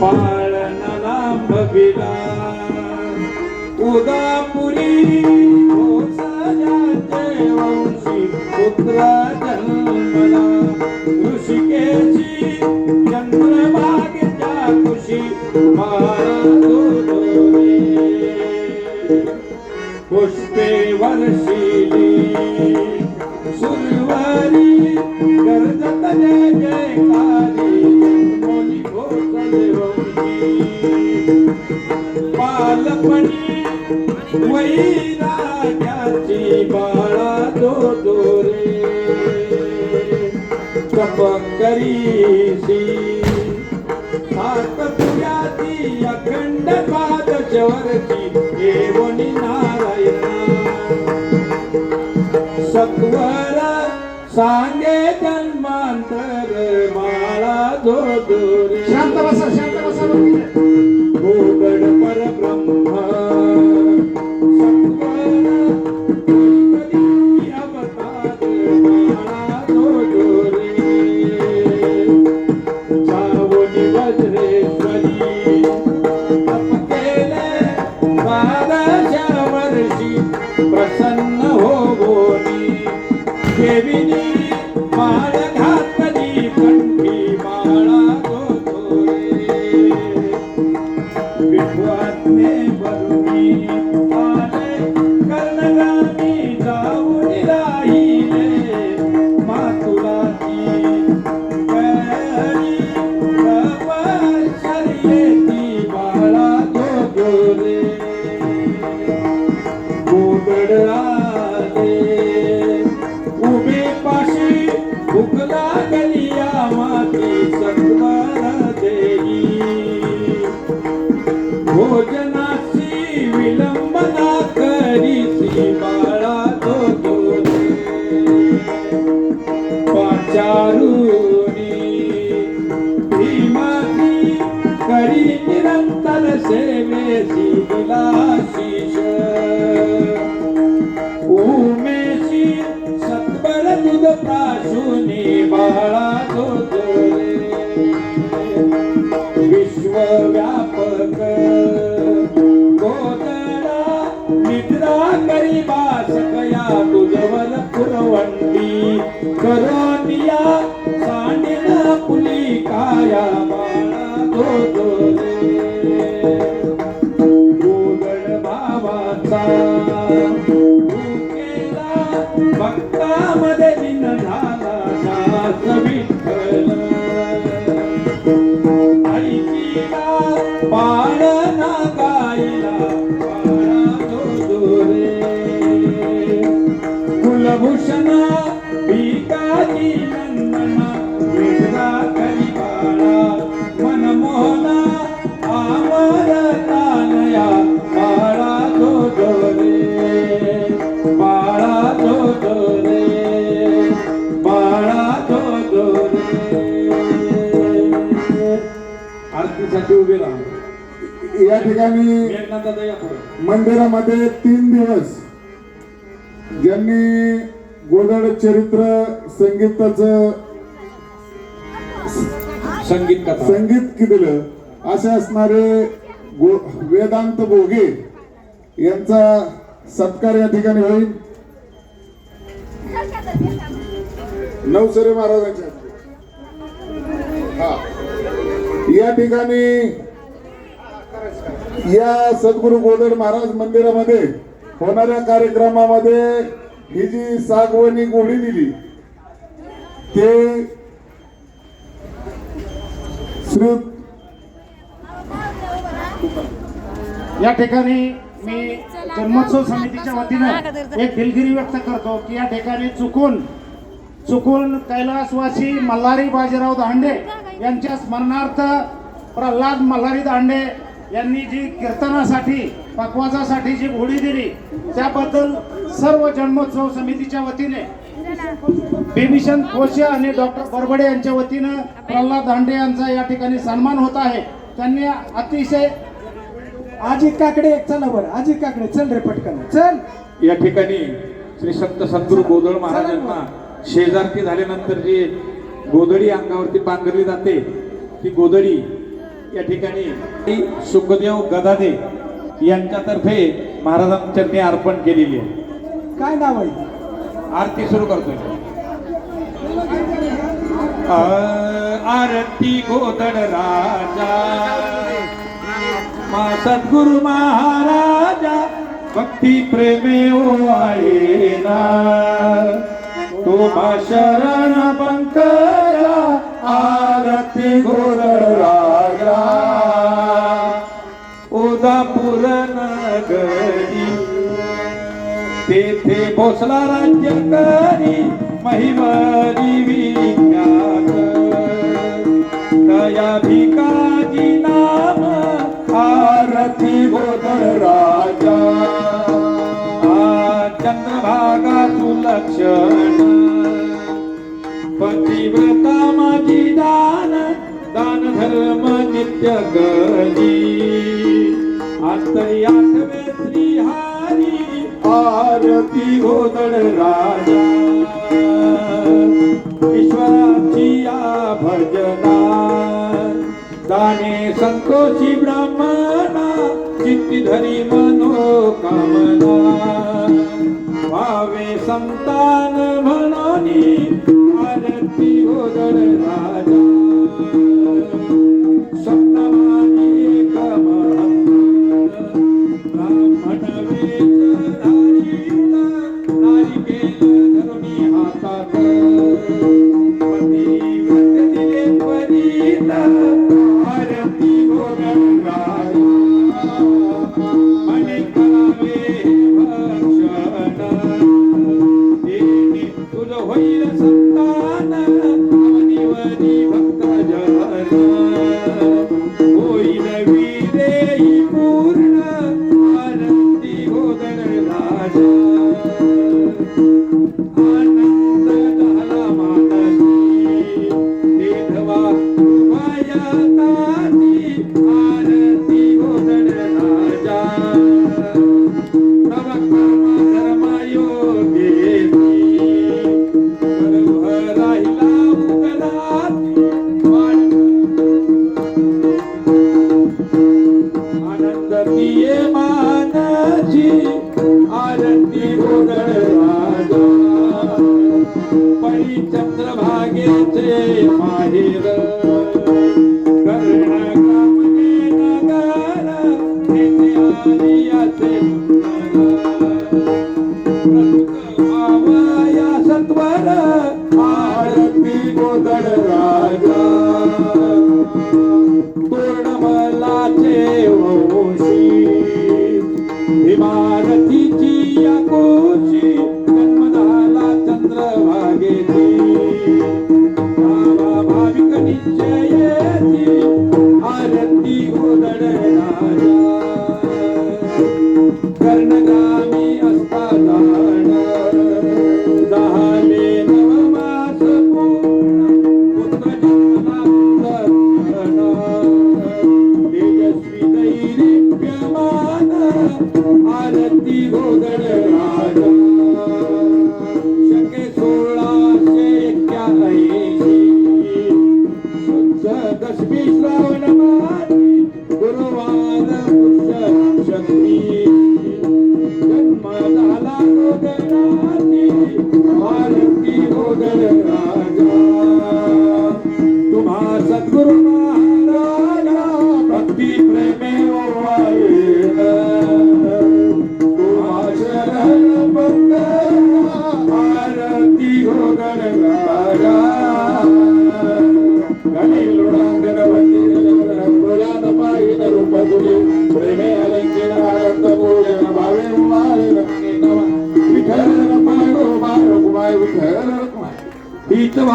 पाळणा लांब उदापुरी वंशी पुत्र जन्मला. ऋषिकेशी चंद्रभागेच्या कुशी बाळा पुष्पे वर्षिली बालपणी बाळा दो दोरे तप करीसी सात पुऱ्याची अखंड पादशवरची देवनी नारायण. सत्वर सांगे जन्मांतर बाळा दो दोरे शांत बसा शांत बसा परब्रह्म भोजनाची विलंबना करीसी बाळा तो पाचारुनी भीमाती करी निरंतर सेवेसी विलास या ठिकाणी मंदिरामध्ये तीन दिवस ज्यांनी गोदड चरित्र संगीताचं संगीत संगीत केलेलं असे असणारे वेदांत बोगे यांचा सत्कार या ठिकाणी होईल. नवसरे महाराजांच्या हा. या ठिकाणी या सद्गुरु गोदड महाराज मंदिरामध्ये होणाऱ्या कार्यक्रमामध्ये ही जी सागवणी गोडी दिली ते श्री या ठिकाणी मी जन्मोत्सव समितीच्या वतीनं एक दिलगिरी व्यक्त करतो की या ठिकाणी चुकून चुकून कैलासवासी मल्हारी बाजीराव दांडे यांच्या स्मरणार्थ प्रल्हाद मल्हारी दांडे यांनी जी कीर्तनासाठी पकवाजासाठी जी घोडी दिली त्याबद्दल सर्व जन्मोत्सव समितीच्या वतीने बिभीषण कोशे आणि डॉक्टर बरबडे यांच्या वतीनं प्रल्हाद दांडे यांचा या ठिकाणी सन्मान होत आहे. त्यांनी अतिशय अजित काकडे चला बरं अजित काकडे चल रे पटकन चल. या ठिकाणी श्री संत सद्गुरू गोदळ महाराजांना शेजारती झाल्यानंतर जी गोदडी अंगावरती पांघरली जाते ती गोदडी या ठिकाणी सुखदेव गदादे यांच्यातर्फे महाराजांचरणी अर्पण केलेली आहे. काय नाव आहे? आरती सुरू करतोय. आरती गोदड राजा. मा सद्गुरु महाराजा भक्ती प्रेमे ओवाळेना तुम्हा शरण पंकजा आरती गोर राजा. उदापूर नगरी. तेथे भोसला राज्य करी महिमरी विख्यात दया भिकाजी नाम आरती गोदर राजा. आ चंद्रभागा तू लक्षण दान दान धर्म नित्य गली अंतरी आठवे श्री हरी आरती गोदड राजा। ईश्वराची या भजना दाने संतोषी ब्राह्मणा चित्ती धरी मनोकामना। भावे संतान म्हणून आरती परी चंद्रभागेचे माहेर आरती गोदड राजा. शके सोळाशे एक्क्याऐंशी दशमी श्रावण गुरुवार शक्ती. जन्म झाला